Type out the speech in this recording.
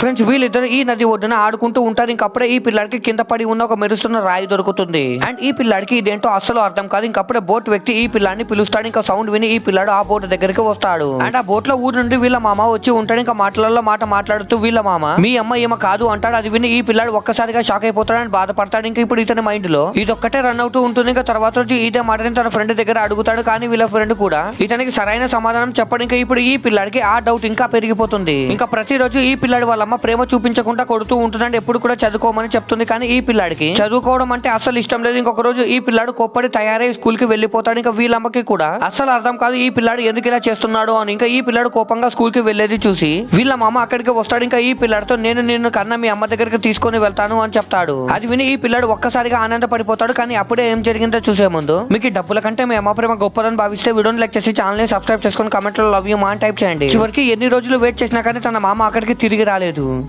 Friends వీళ్ళిద్దరు ఈ నది ఒడ్డున ఆడుకుంటూ ఉంటారు. ఇంకప్పుడే ఈ పిల్లాడికి కింద పడి ఉన్న ఒక మెరుస్తున్న రాయి దొరుకుతుంది. అండ్ ఈ పిల్లాడికి ఇదేంటో అస్సలు అర్థం కాదు. ఇంకప్పుడే బోట్ వ్యక్తి ఈ పిల్లాన్ని పిలుస్తాడు. ఇంకా సౌండ్ విని ఈ పిల్లాడు ఆ బోట్ దగ్గరికి వస్తాడు. అండ్ ఆ బోట్లో ఊరు నుండి వీళ్ళ మామ వచ్చి ఉంటాడు. ఇంకా మాటలలో మాట మాట్లాడుతూ వీళ్ళ మామ మీ అమ్మ ఏమ కాదు అంటాడు. అది విని ఈ పిల్లాడు ఒక్కసారిగా షాక్ అయిపోతాడు అండ్ బాధపడతాడు. ఇంకా ఇప్పుడు ఇతని మైండ్లో ఇదొక్కటే రన్ అవుతూ ఉంటుంది. ఇంకా తర్వాత వచ్చి ఇదే మాటని తన ఫ్రెండ్ దగ్గర అడుగుతాడు. కానీ వీళ్ళ ఫ్రెండ్ కూడా ఇతనికి సరైన సమాధానం చెప్పడం. ఇంకా ఇప్పుడు ఈ పిల్లాడికి ఆ డౌట్ ఇంకా పెరిగిపోతుంది. ఇంకా ప్రతిరోజు ఈ పిల్లాడు వాళ్ళ వాళ్ళమ్మ ప్రేమ చూపించకుండా కొడుతూ ఉంటుందండి. ఎప్పుడు కూడా చదువుకోమని చెప్తుంది. కానీ ఈ పిల్లాడికి చదువుకోవడం అంటే అసలు ఇష్టం లేదు. ఇంకొక రోజు ఈ పిల్లాడు కొప్పడి తయారై స్కూల్కి వెళ్ళిపోతాడు. ఇంకా వీళ్ళమ్మకి కూడా అసలు అర్థం కాదు ఈ పిల్లాడు ఎందుకు ఇలా చేస్తున్నాడు అని. ఇంకా ఈ పిల్లాడు కోపంగా స్కూల్కి వెళ్ళేది చూసి వీళ్ళ మామ అక్కడికి వస్తాడు. ఇంకా ఈ పిల్లాడితో నేను నిన్ను కన్న మీ అమ్మ దగ్గరికి తీసుకొని వెళ్తాను అని చెప్తాడు. అది విని ఈ పిల్లాడు ఒక్కసారిగా ఆనందపడిపోతాడు. కానీ అప్పుడే ఏం జరిగిందో చూసే ముందు మీకు డబ్బుల కంటే మీ అమ్మ ప్రేమ గొప్పదని భావిస్తే వీడియోని లైక్ చేసి ఛానల్ని సబ్స్క్రైబ్ చేసుకొని కమెంట్లో లవ్ యూ మా అని టైప్ చేయండి. చివరికి ఎన్ని రోజులు వెయిట్ చేసినా కానీ తన మామ అక్కడికి తిరిగి రాలేదు. Bolsonaro